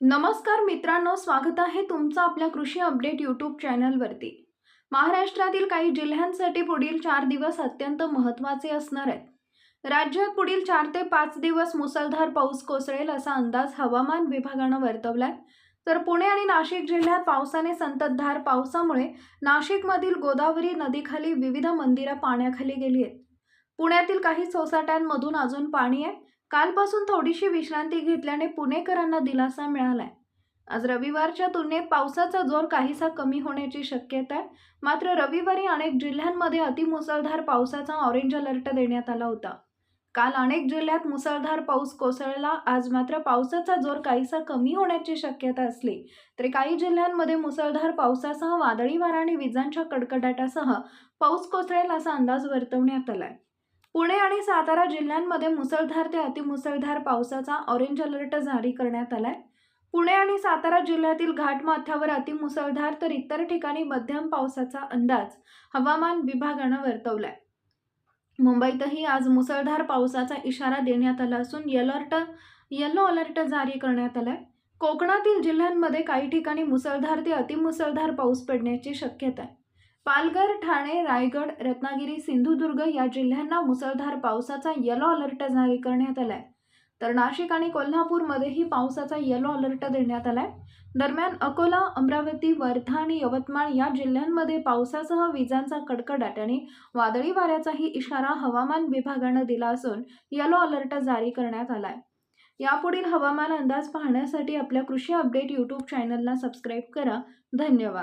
नमस्कार मित्रांनो स्वागत आहे तुमचं आपल्या कृषी अपडेट यूट्यूब चॅनलवरती. महाराष्ट्रातील काही जिल्ह्यांसाठी पुढील चार दिवस अत्यंत महत्त्वाचे असणार आहेत. राज्यात पुढील चार ते पाच दिवस मुसळधार पाऊस कोसळेल असा अंदाज हवामान विभागानं वर्तवला आहे तर पुणे आणि नाशिक जिल्ह्यात पावसाने संततधार पावसामुळे नाशिकमधील गोदावरी नदीखाली विविध मंदिरं पाण्याखाली गेली आहेत. पुण्यातील काही सोसाट्यांमधून अजून पाणी आहे. कालपासून थोडीशी विश्रांती घेतल्याने पुणेकरांना दिलासा मिळालाय. आज रविवारच्या तुलनेत पावसाचा जोर काहीसा कमी होण्याची शक्यता आहे. मात्र रविवारी अनेक जिल्ह्यांमध्ये अतिमुसळधार पावसाचा ऑरेंज अलर्ट देण्यात आला होता. काल अनेक जिल्ह्यात मुसळधार पाऊस कोसळला. आज मात्र पावसाचा जोर काहीसा कमी होण्याची शक्यता असली तरी काही जिल्ह्यांमध्ये मुसळधार पावसासह वादळी वारा आणि विजांच्या कडकडाटासह पाऊस कोसळेल असा अंदाज वर्तवण्यात आलाय. पुणे आणि सातारा जिल्ह्यांमध्ये मुसळधार ते अतिमुसळधार पावसाचा ऑरेंज अलर्ट जारी करण्यात आलाय. पुणे आणि सातारा जिल्ह्यातील घाटमाथ्यावर अतिमुसळधार तर इतर ठिकाणी मध्यम पावसाचा अंदाज हवामान विभागानं वर्तवलाय. मुंबईतही आज मुसळधार पावसाचा इशारा देण्यात आला असून अलर्ट येलो अलर्ट जारी करण्यात आलाय. कोकणातील जिल्ह्यांमध्ये काही ठिकाणी मुसळधार ते अतिमुसळधार पाऊस पडण्याची शक्यता आहे. पालघर ठाणे रायगड रत्नागिरी सिंधुदुर्ग या जिल्ह्यांना मुसळधार पावसाचा येलो अलर्ट जारी करण्यात आलाय. तर नाशिक आणि कोल्हापूरमध्येही पावसाचा येलो अलर्ट देण्यात आलाय. दरम्यान अकोला अमरावती वर्धा आणि यवतमाळ या जिल्ह्यांमध्ये पावसासह विजांचा कडकडाट आणि वादळी वाऱ्याचाही इशारा हवामान विभागानं दिला असून येलो अलर्ट जारी करण्यात आलाय. यापुढील हवामान अंदाज पाहण्यासाठी आपल्या कृषी अपडेट यूट्यूब चॅनलला सबस्क्राईब करा. धन्यवाद.